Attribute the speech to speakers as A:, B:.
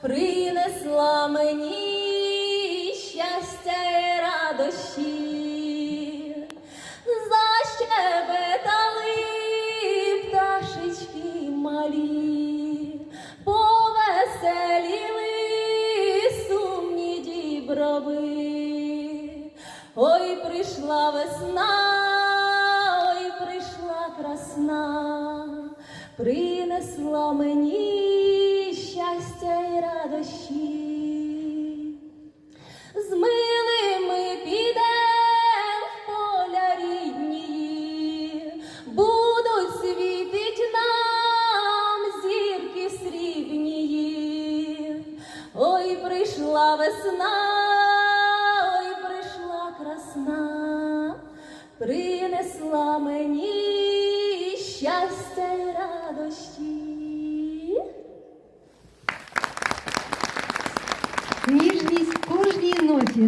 A: принесла мені щастя і радощі, защебетали пташечки малі, повеселіли сумні діброви. Ой, прийшла весна, ой, прийшла красна, принесла мені щастя й радощі. З милими підем в поля рідні, будуть світить нам зірки срібнії. Ой, прийшла весна, ой, прийшла красна, принесла мені щастя й радощі.
B: Ніжність кожній ноті,